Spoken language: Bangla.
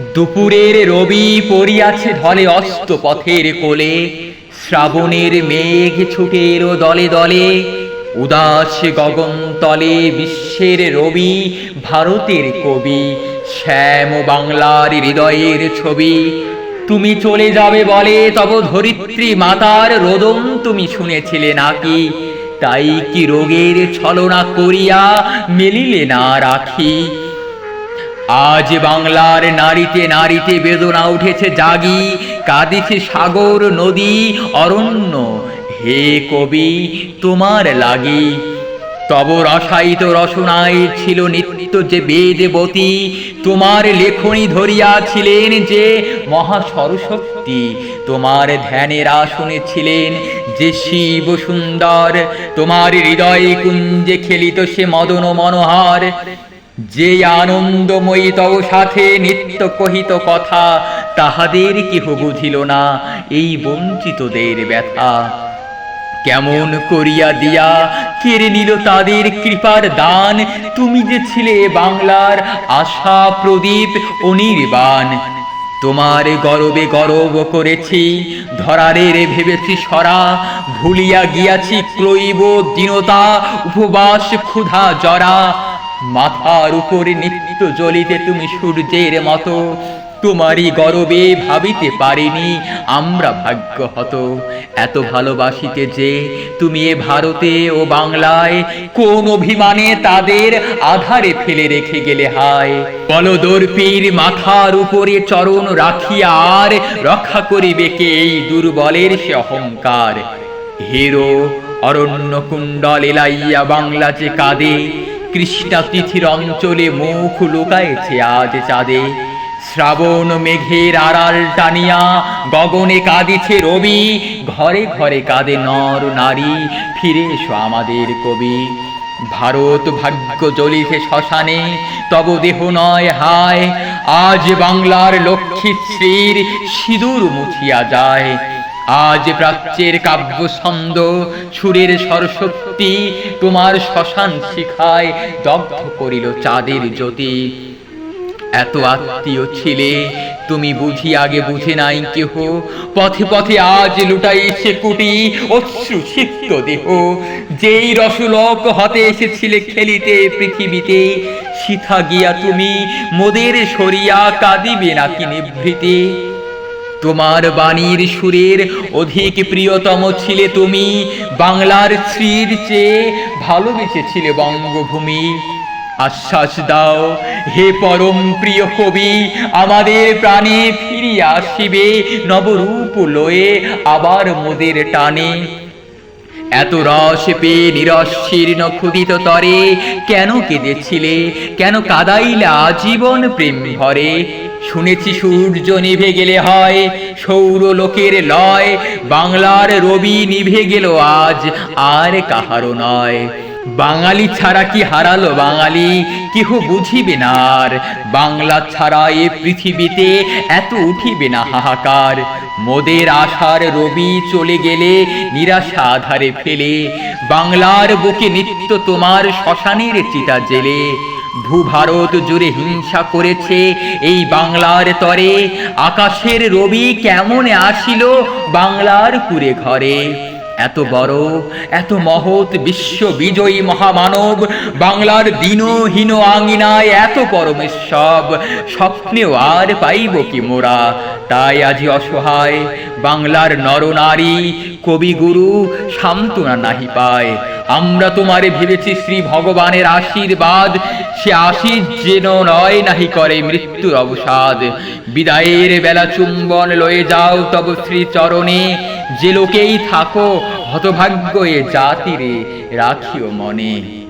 দুপুরের রবি পড়িয়াছে ঢলে অস্ত পথের কোলে। শ্রাবণের মেঘ ছুটে এলো দলে দলে। উদাস গগন তলে বিশ্বের রবি, ভারতের কবি। শ্যাম বাংলার হৃদয়ের ছবি। তুমি চলে যাবে বলে তব ধরিত্রী মাতার রোদন তুমি শুনেছিলে নাকি? তাই কি রোগের ছলনা করিয়া মেলিলে না রাখি? আজ বাংলার নারীতে নারীতে বেদনা উঠেছে জাগি, কাঁদিছে সাগর, নদী, অরণ্য। হে কবি, তোমার লাগি। তব রসায়িত রসনায় ছিল নিত্য যে বেদবতী, তোমার লেখনী ধরিয়াছিলেন যে মহা সরস্বতী তোমার ধ্যানের আসনে ছিলেন যে শিব সুন্দর, তোমার হৃদয় কুঞ্জে খেলিত সে মদন মনোহর। যে আনন্দময়ী তব সাথে নিত্য কহিত কথা, তাহাদের কেহ বুঝিল না এই বঞ্চিতদের ব্যথা। কেমন করিয়া দিয়া কেড়ে নিল তাদের কৃপার দান, তুমি যে ছিলে বাংলার আশা প্রদীপ অনির্বাণ। তোমার গরবে গরব করেছি, ধরারের ভেবেছি সরা, ভুলিয়া গিয়াছি ক্রৈব দীনতা, উপবাস ক্ষুধা জরা। মাথার উপরে নিত্য জ্বলিতে তুমি সূর্যের মতো। তোমারই গরবে ভাবিতে পারিনি, আমরা ভাগ্য হত এত ভালোবাসিতে যে তুমি এ ভারতে ও বাংলায় কোন অভিমানে তাদের আধারে ফেলে রেখে গেলে হায়। বলদর্পীর মাথার উপরে চরণ রাখিয়া আর রক্ষা করিবে কে এই দুর্বলের সে অহংকার? হিরো অরণ্য কুণ্ডল এলাইয়া বাংলা যে কাঁদে কৃষ্ণা তিথির অঞ্চলে মুখ লুকায়েছে আজ চাঁদে। শ্রাবণ মেঘের আড়াল টানিয়া গগনে কাঁদিছে রবি। ঘরে ঘরে কাঁদে নর নারী, ফিরে এসো আমাদের কবি। ভারত ভাগ্য জ্বলিছে শ্মশানে, তব দেহ নয় হায়। আজ বাংলার লক্ষ্মী শ্রীর সিঁদুর মুছিয়া যায়। আজ প্রাচ্যের কাব্য ছন্দ সুরের সরস্বতী তোমার শ্মশান শিখায় দগ্ধ করিল চাঁদের জ্যোতি। এত আত্মীয় ছিলে, তুমি বুঝি আগে বুঝে নাই কেহ। পথে পথে আজ লুটাইছে কুটি অশ্রু সিক্ত দেহ। যেই রসলোক হতে এসেছিলে খেলিতে পৃথিবীতে শিথা গিয়া তুমি মোদের সরিয়া কাঁদিবে নাকি নিভৃতে। তোমার বাণীর সুরের অধিক প্রিয়তম ছিলে তুমি। বাংলার শ্রীর চেয়ে ভালোবেসেছিলে বঙ্গভূমি। আশ্বাস দাও, হে পরম প্রিয় কবি, আমাদের প্রাণে ফিরিয়ে আসিবে নবরূপ লয়ে আবার মোদের টানে। এত রস পেয়ে নিরশীর্ণ ক্ষুদিত তরে কেন কেঁদেছিলে? কেন কাদাইলা জীবন প্রেম ভরে শুনেছি সূর্য নিভে গেলে হয়, সৌর লোকের লয়, বাংলার রবি নিভে গেল আজ, আর কাহারও নয়। বাঙালি ছাড়া কি হারালো বাঙালি, কেহ বুঝিবে না আর। বাংলা ছাড়া এ পৃথিবীতে এত উঠিবে না হাহাকার। মোদের আশার রবি চলে গেলে, নিরাশা আধারে ফেলে। বাংলার বুকে নিত্য তোমার শ্মশানের চিতা জেলে। ভূভারত জুড়ে হিংসা করেছে। এই বাংলার তরে আকাশের রবি কেমন আসিল বাংলার কুড়ে ঘরে। এত বড়, এত মহৎ বিশ্ব বিজয়ী মহামানব বাংলার দীনহীন আঙিনায় এত পরমেশ্বব স্বপ্নেও আর পাইব কি মোরা? তাই আজি অসহায় বাংলার নরনারী কবিগুরু সান্ত্বনা নাহি পায়। আমরা তোমারে ভেবেছি শ্রী ভগবানের আশীর্বাদ। সে আশীর যেন নয়, নাহি করে মৃত্যুর অবসাদ। বিদায়ের বেলা চুম্বন লয়ে যাও তব শ্রী চরণে যে লোকেই থাকো, হতভাগ্য এ জাতিরে রাখিও মনে।